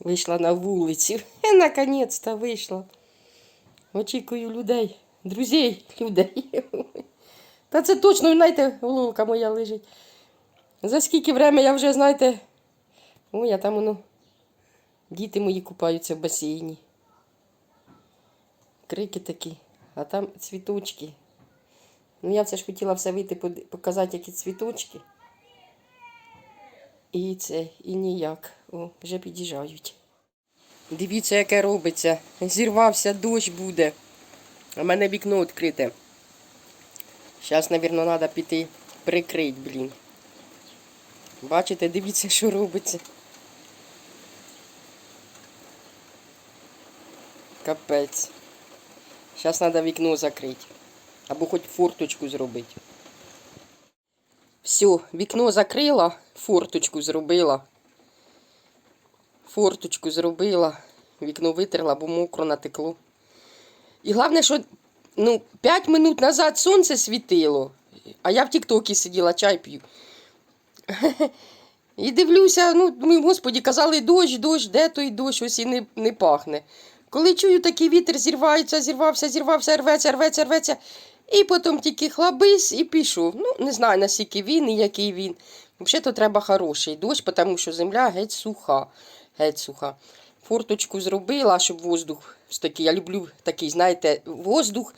Вийшла на вулицю. Е, наконець-то вийшла. Очікую людей. Друзей людей. Та це точно, знаєте, головка моя лежить. За скільки время я вже, знаєте. Ой, я там воно. Діти мої купаються в басейні. Крики такі, а там цвіточки. Ну, я все ж хотіла все вийти, показати, які цвіточки. І це, і ніяк. О, вже під'їжджають. Дивіться, яке робиться. Зірвався, дощ буде. В мене вікно відкрите. Зараз, мабуть, треба піти прикрить, блін. Бачите, дивіться, що робиться. Капець. Зараз треба вікно закрити. Або хоч форточку зробити. Все, вікно закрила, форточку зробила. Форточку зробила, вікно витерла, бо мокро натекло. І головне, що ну, 5 минут назад сонце світило, а я в Тіктокі сиділа, чай п'ю. І дивлюся, ну, думаю, господі, казали дощ, дощ, де той дощ, ось і не, не пахне. Коли чую, такий вітер зірвається, зірвався, зірвався, рветься, рветься, рветься. І потім тільки хлабис і пішов. Ну, не знаю, наскільки він і який він. Взагалі-то треба хороший дощ, тому що земля геть суха. Геть суха. Форточку зробила, щоб воздух такий. Я люблю такий, знаєте, воздух,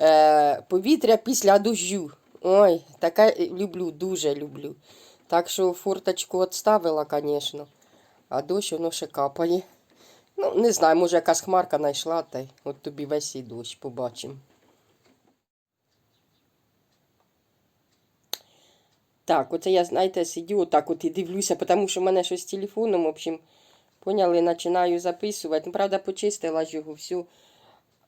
е, повітря після дощу. Ой, таке люблю, дуже люблю. Так що форточку відставила, звісно. А дощ воно ще капає. Ну, не знаю, може якась хмарка знайшла, та й от тобі весь і дощ, побачимо. Так, оце я, знаєте, сидю отак от і дивлюся, тому що в мене щось з телефоном, в общем, поняли, починаю записувати. Ну, правда, почистила ж його всю.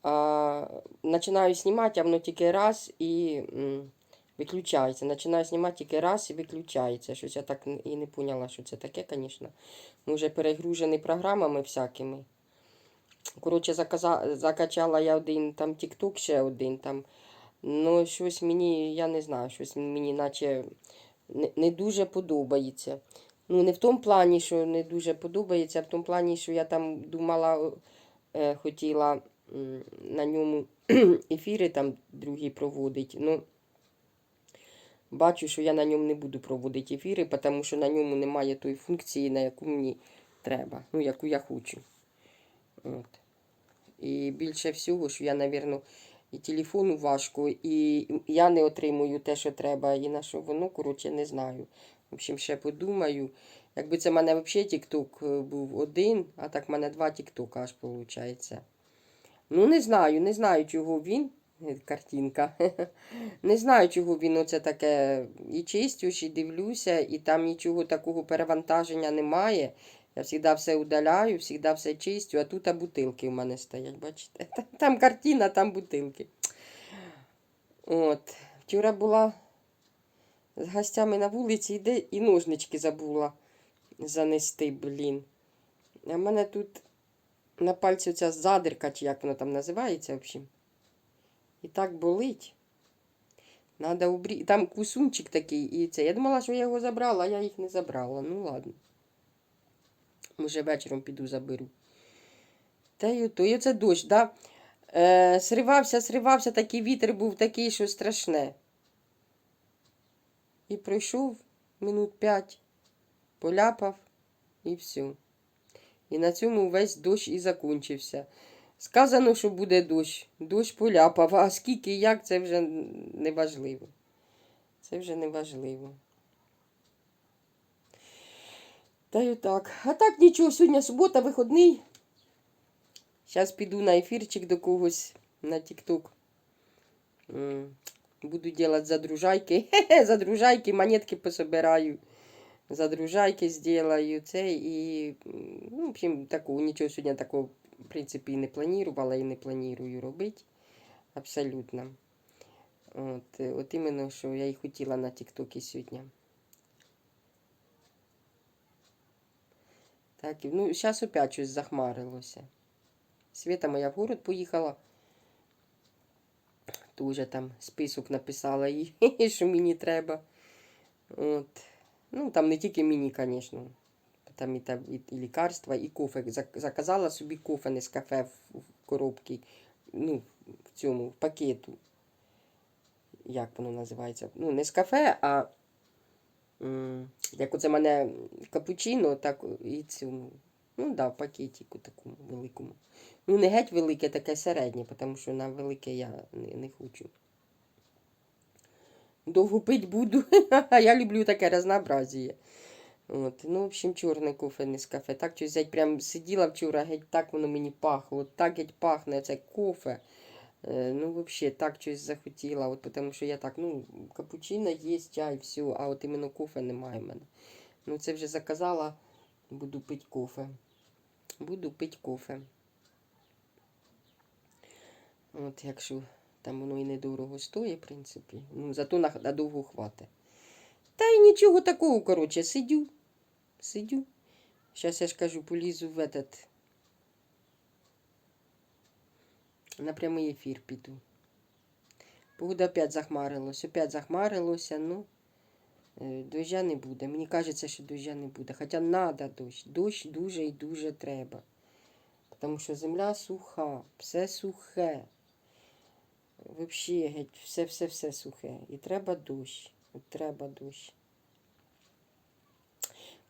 А, починаю знімати, а воно тільки раз і м, виключається. Починаю знімати тільки раз і виключається. Щось я так і не поняла, що це таке, звісно. Ну, вже перегружений програмами всякими. Коротше, заказа... закачала я один там TikTok, ще один там. Ну, щось мені, я не знаю, щось мені наче не, не дуже подобається. Ну, не в тому плані, що не дуже подобається, а в тому плані, що я там думала, е, хотіла м, на ньому ефіри там другі проводити. Ну, бачу, що я на ньому не буду проводити ефіри, тому що на ньому немає тої функції, на яку мені треба, ну, яку я хочу. От. І більше всього, що я, напевно, і телефону важко, і я не отримую те, що треба, і на що воно, коротше, не знаю. В общем, ще подумаю. Якби це в мене взагалі тік-ток був один, а так в мене два тік-тока аж виходить. Ну, не знаю, не знаю, чого він. е, Картинка. Не знаю, чого він оце таке. І чистю, і дивлюся, і там нічого такого перевантаження немає. Я завжди все удаляю, завжди все чистю, а тут а бутилки в мене стоять, бачите? Там картина, там бутилки. От. Вчора була з гостями на вулиці, йде і ножнички забула занести, блін. А в мене тут на пальці ця задирка, чи як вона там називається, в общем. І так болить. Надо убрі... Там кусунчик такий, і це. Я думала, що я його забрала, а я їх не забрала. Ну ладно. Може, вечором піду заберу. Та й ото, і оце дощ, да? Е, сривався, сривався, такий вітер був такий, що страшне. І пройшов минут п'ять, поляпав і все. І на цьому весь дощ і закінчився. Сказано, що буде дощ. Дощ поляпав, а скільки і як, це вже не важливо. Це вже не важливо. Та й отак. А так нічого, сьогодні субота, виходний. Зараз піду на ефірчик до когось на Тік-Ток. Буду делать задружайки. Задружайки, монетки пособираю. Задружайки сделаю це і, ну, в общем, такого, нічого сьогодні такого, в принципі, не планувала і не планую робити. Абсолютно. От, от іменно, що я і хотіла на Тіктокі сьогодні. Так, ну, зараз опять щось захмарилося. Свята моя в город поїхала. Тоже там список написала їй, що мені треба. От. Ну, там не тільки мені, звісно. там і, і, і лікарства, і кофе. Заказала собі кофе не з кафе в, в коробці, ну, в цьому, в пакету. Як воно називається? Ну, не з кафе, а м, як оце мене капучино, так і цьому. Ну, да, в пакетику такому великому. Ну, не геть велике, таке середнє, тому що на велике я не, не хочу. Довго пить буду, а я люблю таке разнообразіє. От. Ну, в общем, чорне кофе не з кафе. Так щось геть прям сиділа вчора, геть так воно мені пахло. Так геть пахне це кофе. Е, ну, взагалі, так щось захотіла. От, тому що я так, ну, капучино є, чай, все, а от іменно кофе немає в мене. Ну, це вже заказала, буду пити кофе. Буду пити кофе. От, якщо там воно і недорого стоїть, в принципі. Ну, зато на, на хватить. Та й нічого такого, коротше, сидю. Сидю. Зараз я ж кажу, полізу в этот. На прямий ефір піду. Погода опять захмарилось, опять захмарилося, ну. Е, Дождя не буде. Мені кажеться, що дождя не буде. Хоча треба дощ. Дощ дуже і дуже треба. Тому що земля суха, все сухе. Взагалі, геть, все-все-все сухе. І треба дощ. От треба дощ.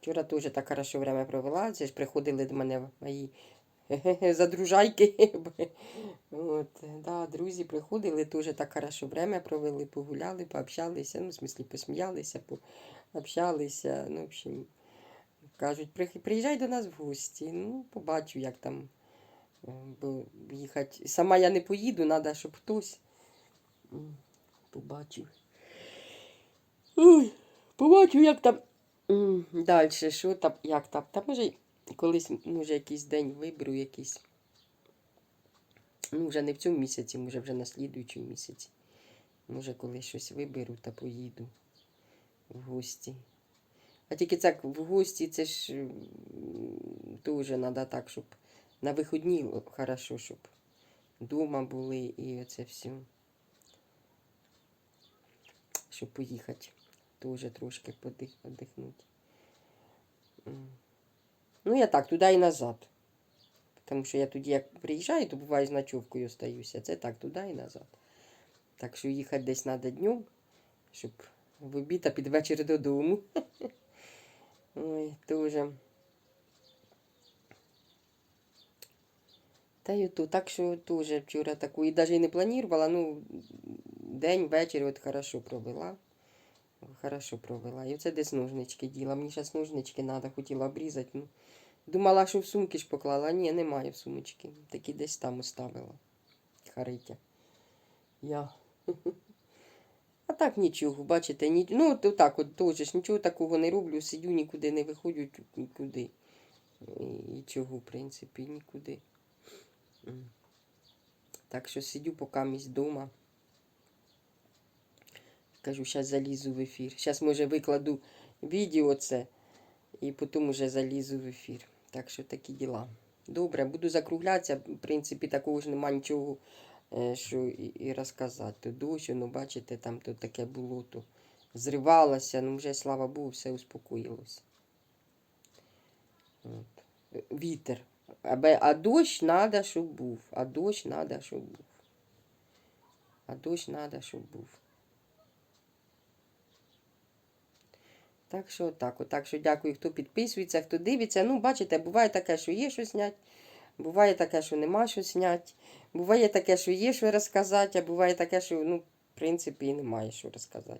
Вчора теж так хорошо время провела. Це ж приходили до мене мої задружайки. От, да, друзі приходили, теж так хорошо время провели, погуляли, пообщалися, ну, в смислі, посміялися, пообщалися. Ну, в общем, кажуть, приїжджай до нас в гості. Ну, побачу, як там е, бо їхати. Сама я не поїду, треба, щоб хтось побачив. Побачу, як там далі, що там, як там. Та може колись, може, якийсь день виберу якийсь. Ну, вже не в цьому місяці, може вже на слідуючому місяці. Може, коли щось виберу та поїду в гості. А тільки так в гості це ж теж треба так, щоб на виходні хорошо, щоб вдома були і оце все. Щоб поїхати. Теж трошки подих, подихнути. Ну, я так, туди і назад. Тому що я тоді, як приїжджаю, то буває з ночовкою остаюся. Це так, туди і назад. Так що їхати десь треба днем, щоб в обід, а під вечір додому. Ой, дуже. Та й ото, так що теж вчора таку, і навіть не планувала, ну, день, вечір от хорошо провела. Хорошо провела. І оце десь ножнички діла. Мені зараз ножнички треба, хотіла обрізати. Ну, думала, що в сумки ж поклала. Ні, немає в сумочки. Такі десь там оставила. Харитя. Я. А так нічого, бачите, ні... ну то так от теж нічого такого не роблю, сидю, нікуди не виходжу, нікуди. І чого, в принципі, нікуди. Так що сидю поки місь вдома. Кажу, зараз залізу в ефір. Зараз, може, викладу відео це і потім вже залізу в ефір. Так що такі діла. Добре, буду закруглятися. В принципі, такого ж нема нічого, е, що і, розказати. Дощ, ну бачите, там то таке було, то зривалося, ну вже, слава Богу, все успокоїлося. От. Вітер. А, бе- а дощ треба, щоб був. А дощ треба, щоб був. А дощ треба, щоб був. Так що так, от, так що дякую, хто підписується, хто дивиться. Ну, бачите, буває таке, що є що зняти, буває таке, що нема що зняти, буває таке, що є що розказати, а буває таке, що, ну, в принципі, немає що розказати.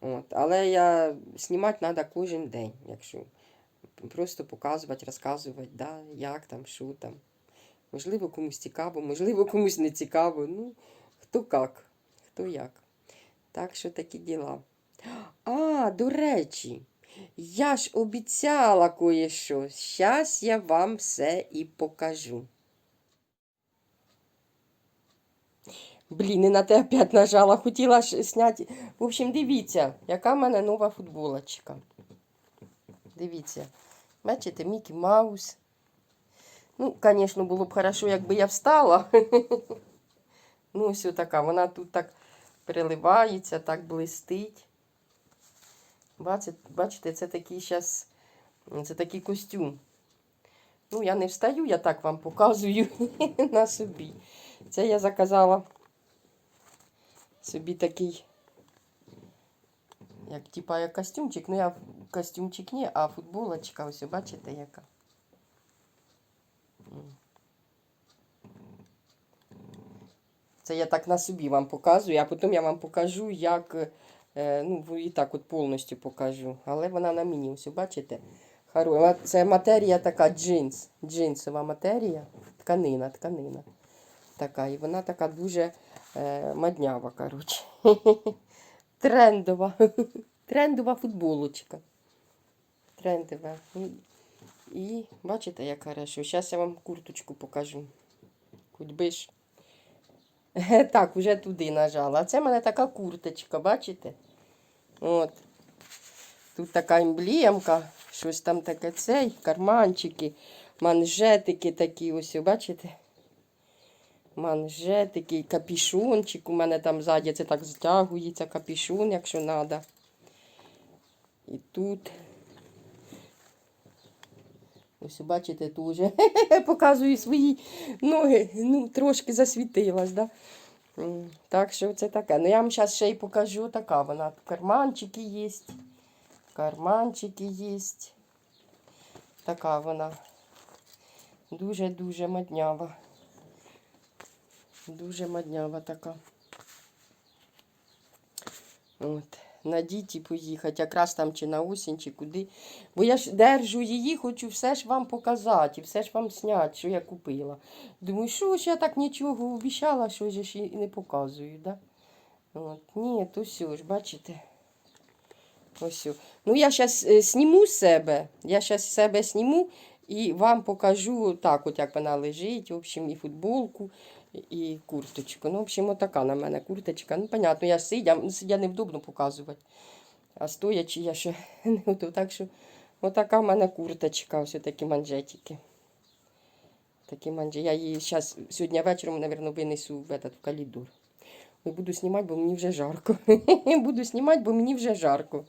От. Але я знімати треба кожен день, якщо просто показувати, розказувати, да, як там, що там. Можливо, комусь цікаво, можливо, комусь не цікаво. Ну, хто як, хто як. Так що такі діла. А, до речі, я ж обіцяла кое-що. Щас я вам все і покажу. Блін, не на те опять нажала, хотіла ж зняти. В общем, дивіться, яка в мене нова футболочка. Дивіться. Бачите, Мікі Маус. Ну, звісно, було б хорошо, якби я встала. ну, ось така. Вона тут так переливається, так блистить. Бачите, це такий зараз Це такий костюм. Ну, я не встаю, я так вам показую на собі. Це я заказала собі такий, як типа як костюмчик. Ну, я костюмчик ні, а футболочка, ось бачите, яка. Це я так на собі вам показую, а потім я вам покажу, як. Е, Ну, і так от повністю покажу. Але вона на мені, ось бачите? Хоро- Це матерія така джинс. Джинсова матерія. Тканина, тканина. Така. І вона така дуже е, моднява, коротше. Трендова. Трендова футболочка. Трендова. І, бачите, як хорошо. Зараз я вам курточку покажу. Кудьби ж. Так, вже туди нажала. А це в мене така курточка, бачите? От. Тут така емблемка, щось там таке цей, карманчики, манжетики такі, ось, бачите? Манжетики, капішончик. У мене там ззаді це так затягується, капішон, якщо треба. І тут. Ось бачите, теж показую свої ноги. Ну, трошки засвітилась, да? Так що це таке. Ну я вам зараз ще й покажу така. Вона карманчики є. Карманчики є. Така вона. Дуже-дуже моднява. Дуже моднява така. От. Надіть і поїхати, якраз там чи на осінь, чи куди. Бо я ж держу її, хочу все ж вам показати, все ж вам зняти, що я купила. Думаю, що ж я так нічого обіцяла, що ж і не показую. Да? От. Ні, то все ж, бачите. Ось. Ну, я зараз зніму з себе. Я зараз себе зніму і вам покажу так, от як вона лежить, в общем, і футболку, і курточку. Ну, в общем, отака на мене курточка. Ну, понятно, я сидя, сидя невдобно показувати. А стоячи я ще не готова. Так що отака в мене курточка, ось такі манжетики. Такі манжети. Я її зараз сьогодні вечором, мабуть, винесу в, этот, коридор. Ой, буду знімати, бо мені вже жарко. буду знімати, бо мені вже жарко.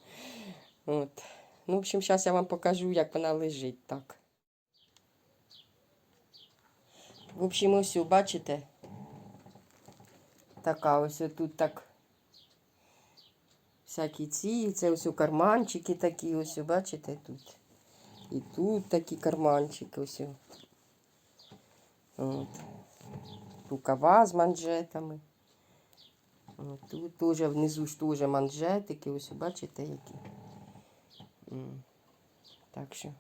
От. Ну, в общем, зараз я вам покажу, як вона лежить так. В общем, ось, бачите, така ось тут так. Всякі ці, це ось карманчики такі, ось, бачите, тут. І тут такі карманчики, ось. От. Рукава з манжетами. Тут теж внизу ж теж манжетики, ось бачите які. Так що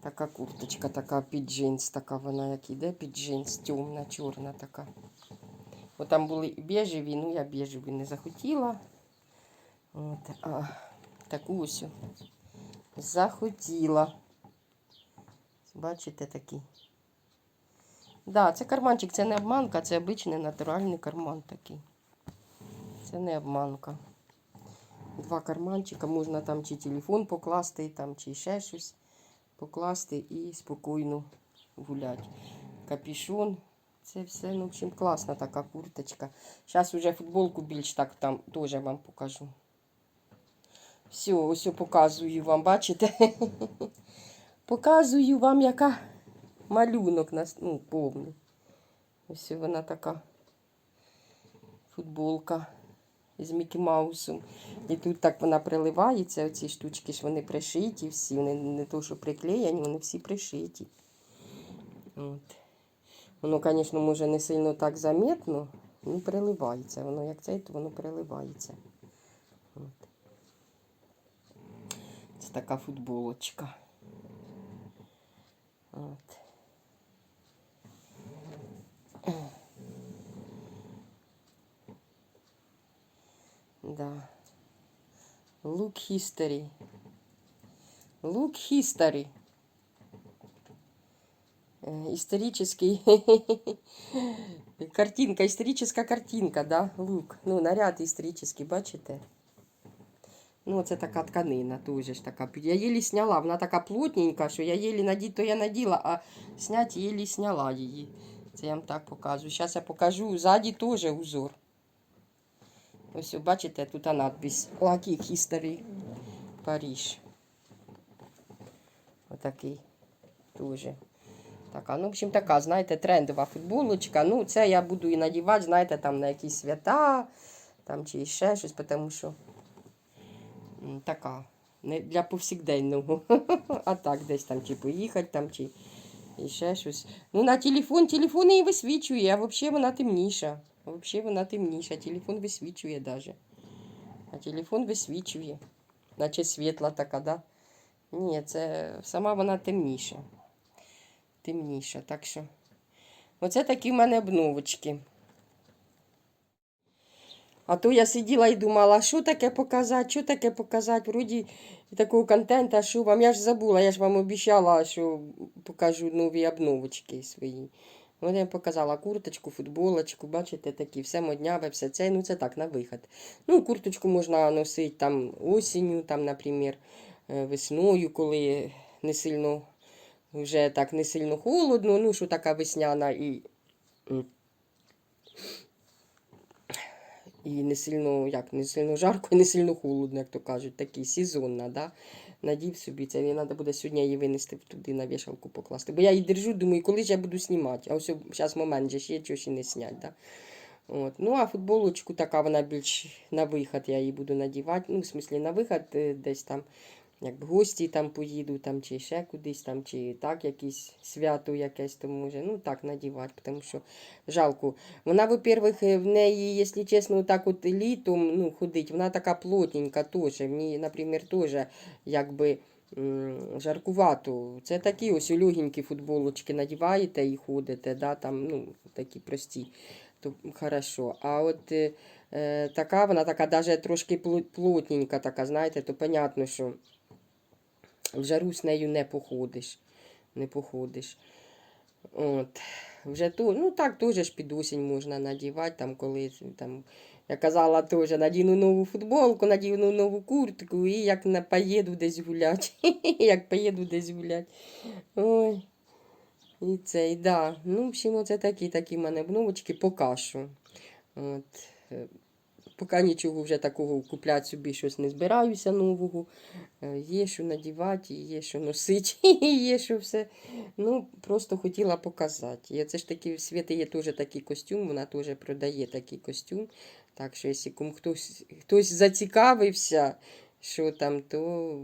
така курточка, така під джинс, така вона як іде під джинс, темна, чорна така. Бо там були біжеві, ну я біжеві не захотіла. От, а таку ось захотіла. Бачите такі. Да, це карманчик, це не обманка, це обичний натуральний карман такий. Це не обманка. Два карманчика, можна там чи телефон покласти, там, чи ще щось покласти і спокійно гуляти. Капюшон. Це все, ну, в общем, класна така курточка. Зараз уже футболку більш так там теж вам покажу. Все, ось показую вам, бачите? показую вам, яка малюнок нас, ну, повний. Ось вона така футболка з Мікі Маусом. І тут так вона приливається, оці штучки ж вони пришиті всі, вони не то, що приклеєні, вони всі пришиті. От. Воно, звісно, може не сильно так заметно, ну приливається. Воно як це, то воно приливається. От. Це така футболочка. От. Да. Look history. Look history. Э, Исторический. Картинка, історична картинка, да? Лук. Ну, наряд історичний, бачите? Ну, це така тканина, теж ж така. Я її сняла, вона така плотненька, що я її надіти, то я наділа, а зняти її сняла її. Це я вам так показую. Зараз я покажу. Ззаді теж узор. Ось, бачите, тут надпись Lucky History Париж. Отакий дуже. Така, ну, в общем, така, знаєте, трендова футболочка. Ну, це я буду і надівати, знаєте, там на якісь свята, там чи ще щось, тому що така. Не для повсякденного. А так, десь там чи поїхати, там, чи і ще щось. Ну, на телефон, телефон її висвічує, а взагалі вона темніша. Взагалі вона темніша. Телефон висвічує навіть. А телефон висвічує. Наче світла така, да? Ні, це сама вона темніша. Темніша. Так що. Оце такі в мене обновочки. А то я сиділа і думала, що таке показати, що таке показати. Вроді такого контенту, що вам. Я ж забула, я ж вам обіцяла, що покажу нові обновочки свої. От я показала курточку, футболочку, бачите, такі, все модняве, все це, ну це так, на виход. Ну, курточку можна носити там осінню, там, наприклад, е, весною, коли не сильно, вже так не сильно холодно, ну, що така весняна і. І не сильно, як, не сильно жарко, і не сильно холодно, як то кажуть, такий сезонна, да? Надів собі це, мені треба буде сьогодні її винести туди на вішалку покласти. Бо я її держу, думаю, коли ж я буду знімати. А ось зараз момент же ж є, чого ще не зняти. Да? От. Ну, а футболочку така, вона більш на виход я її буду надівати. Ну, в смислі, на виход е, десь там, як гості там поїду, там, чи ще кудись, там, чи так, якесь свято якесь, то може, ну так надівати, тому що жалко. Вона, во-первых, е, в неї, якщо чесно, так от літом ну, ходить, вона така плотненька теж. В ній, наприклад, теж якби м, жаркувато. Це такі ось легенькі футболочки надіваєте і ходите, да, там, ну, такі прості то хорошо. А от е, е, така, вона така даже трошки пло- плотненька, така, знаєте, то понятно, що в жару з нею не походиш. Не походиш. От. Вже то, ну так теж ж під осінь можна надівати, там, коли там, я казала теж, надіну нову футболку, надіну нову куртку і як на, поїду десь гуляти. як поїду десь гуляти. Ой. І цей, да. Ну, в общем, оце такі такі в мене обновочки поки що. От. Поки нічого вже такого купляти собі щось не збираюся нового. Е, Є що надівати, є що носити, є що все. Ну, просто хотіла показати. І це ж таки в Світи є теж такий костюм, вона теж продає такий костюм. Так що, якщо кому хтось, хтось зацікавився, що там, то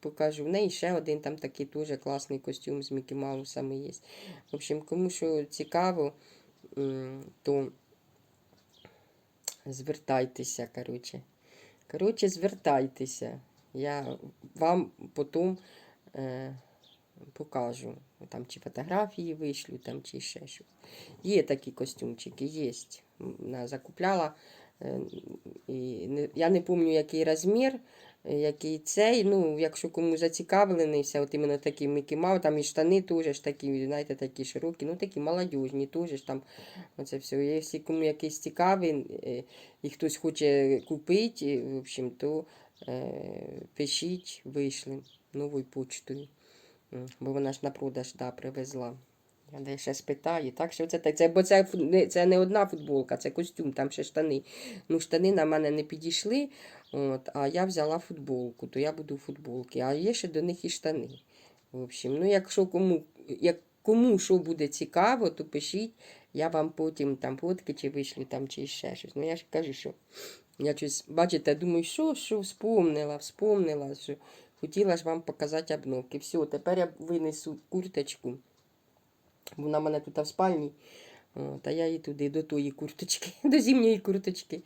покажу. В неї ще один там такий дуже класний костюм з Мікі Маусами є. В общем, кому що цікаво, то звертайтеся, коротше. Коротше, звертайтеся. Я вам потім е, покажу. Там чи фотографії вишлю, там чи ще щось. Є такі костюмчики, є. Закупляла. е, І не, я не пам'ятаю, який розмір, який цей. Ну, якщо кому зацікавленийся, от іменно такий Мікі Маус, там і штани теж такі, знаєте, такі широкі, ну такі молодіжні, теж там оце все. Якщо кому якийсь цікавий е, і хтось хоче купити, в общем, то е, пишіть, вийшли новою почтою. Бо вона ж на продаж да, привезла. Я де ще спитаю. Так що це так. Це, бо це, це не одна футболка, це костюм, там ще штани. Ну, штани на мене не підійшли, от, а я взяла футболку, то я буду в футболці. А є ще до них і штани. В общем, ну, якщо кому, як, кому що буде цікаво, то пишіть, я вам потім там фотки чи вишлю там, чи ще щось. Ну, я ж кажу, що я щось, бачите, думаю, що, що вспомнила, вспомнила, що хотіла ж вам показати обновки. Все, тепер я винесу курточку. Вона мене тут в спальні. От, а я її туди до тої курточки, до зимньої курточки.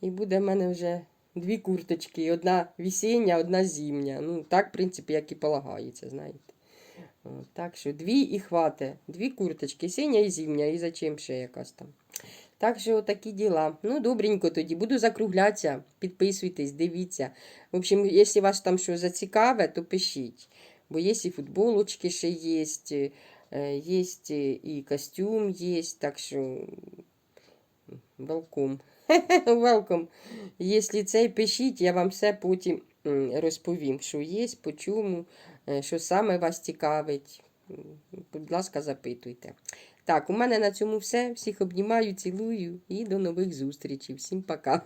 І буде в мене вже дві курточки. Одна весіння, одна зимня. Ну, так, в принципі, як і полагається, знаєте. Так що дві і хвате. Дві курточки, синя і зимня, і зачем ще якась там. Так що такі діла. Ну, добренько тоді. Буду закруглятися. Підписуйтесь, дивіться. В общем, якщо вас там що зацікаве, то пишіть. Бо є і футболочки ще є, е, є і костюм є, так що welcome. welcome. Якщо цей пишіть, я вам все потім розповім, що є, по чому, е, що саме вас цікавить. Будь ласка, запитуйте. Так, у мене на цьому все. Всіх обнімаю, цілую і до нових зустрічей. Всім пока.